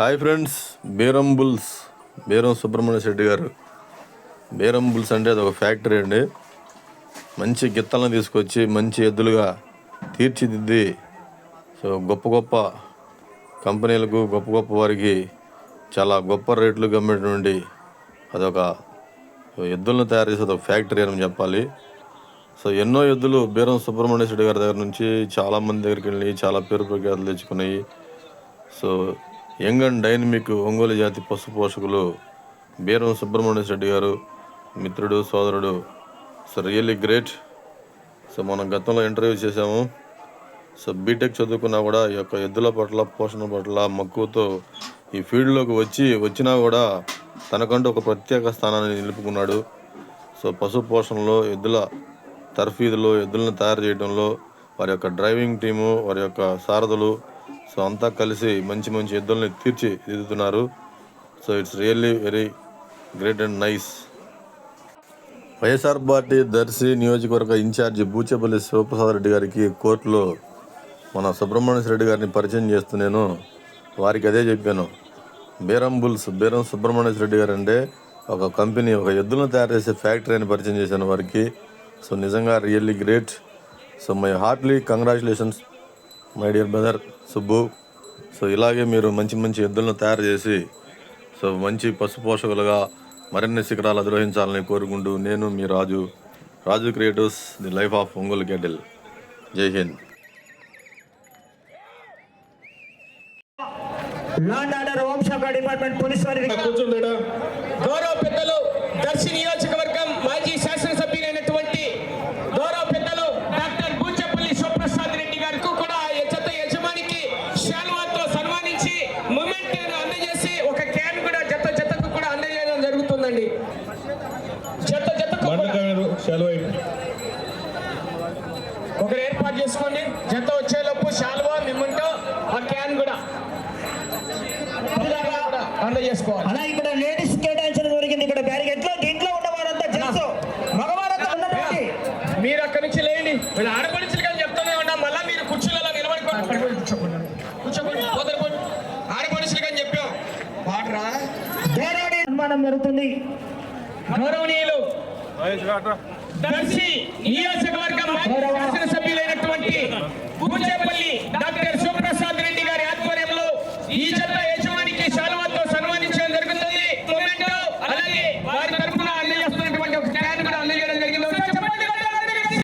Hi friends Beeram bulls. Beeram Subrahmanya Shetty garu. Beeram bulls అంటే అది ఒక factory అండి. మంచి గిత్తలను తీసుకొచ్చి మంచి ఎద్దులుగా తీర్చిదిద్ది సో గొప్ప గొప్ప కంపెనీలకు గొప్ప గొప్ప వారికి చాలా గొప్ప రేట్లు గమ్మేటువంటి అదొక ఎద్దులను తయారు చేసే ఒక ఫ్యాక్టరీ అని చెప్పాలి. సో ఎన్నో ఎద్దులు బీరం సుబ్రహ్మణ్య శెట్టి గారి దగ్గర నుంచి చాలా మంది దగ్గరికి వెళ్ళి చాలా పేరు ప్రఖ్యాతులు తెచ్చుకున్నాయి. So young and dynamic Ongole జాతి పశు పోషకులు బీరం సుబ్రహ్మణ్య శెట్టి గారు మిత్రుడు సోదరుడు సో రియల్లీ గ్రేట్. సో మనం గతంలో ఇంటర్వ్యూ చేసాము సో బీటెక్ చదువుకున్నా కూడా ఈ యొక్క ఎద్దుల పట్ల పోషణ పట్ల మక్కువతో ఈ ఫీల్డ్లోకి వచ్చి వచ్చినా కూడా తనకంటూ ఒక ప్రత్యేక స్థానాన్ని నిలుపుకున్నాడు. సో పశు పోషణలో ఎద్దుల తర్ఫీదులో ఎద్దులను తయారు చేయడంలో వారి యొక్క డ్రైవింగ్ టీము వారి యొక్క సారథులు సో అంతా కలిసి మంచి మంచి ఎద్దుల్ని తీర్చిదిద్దుతున్నారు so it's really very great and nice. YSR party Darsi నియోజకవర్గ ఇన్ఛార్జి బూచేపల్లి శివప్రసాద్ రెడ్డి గారికి కోర్టులో మన సుబ్రహ్మణ్య రెడ్డి గారిని పరిచయం చేస్తూ నేను వారికి అదే చెప్పాను. బీరం బుల్స్ బీరం సుబ్రహ్మణ్య రెడ్డి గారు అంటే ఒక కంపెనీ ఒక ఎద్దులను తయారు చేసే ఫ్యాక్టరీ అని పరిచయం చేశాను వారికి. సో నిజంగా really great. So my heartly congratulations my dear brother Subbu. So ఇలాగే మీరు మంచి మంచి ఎద్దులను తయారు చేసి సో మంచి పశు పోషకులుగా మరిన్ని శిఖరాలు అధిరోహించాలని కోరుకుంటూ నేను మీ Raju Raju creatives the life of Ongole గెడ్డెల్. జై హింద్. లాండ్ ఆర్డర్ హోంశాఖ డిపార్ట్మెంట్ పోలీస్ వారి గౌరవ పెద్దలు దర్శి నియోజకవర్గం మాజీ శాసనసభ్యులైనటువంటి గౌరవ పెద్దలు డాక్టర్ బూచపల్లి శివప్రసాద్ రెడ్డి గారికి కూడా ఈ జత యజమానికి శాల్వాతో సన్మానించి మూమెంట్ అందజేసి ఒక క్యాన్ కూడా జత జతకు కూడా అందజేయడం జరుగుతుందండి జత జతకు కూడా బండకాయలు సెలవు చేసుకోండి జత వచ్చేలోపు శాల్వా మిమ్మంటో ఆ క్యాన్ కూడా. కూడా అందజేసుకోవాలి అలా ఇక్కడ లేడీస్ కేటాయించడం జరిగింది. ఇక్కడ బ్యారిగేట్లో దీంట్లో ఉన్న వారంతా జెంట్స్. మగవారంతా ఉన్నటువంటి మీరు అక్కడి నుంచి లేండి మీరు ఆడపడుచులు కానీ చెప్తూనే ఉన్నా. మళ్ళీ మీరు కుర్చీలలో నిలబడుకోండి కూర్చోండి పోతరుకోండి ఆడపడుచులు కానీ చెప్పాం. వాడరా? దేరాడి సన్మానం జరుగుతుంది. గౌరవనీయులు. దర్శి నియోజకవర్గం శాసనసభ్యులైనటువంటి పూజపల్లి డాక్టర్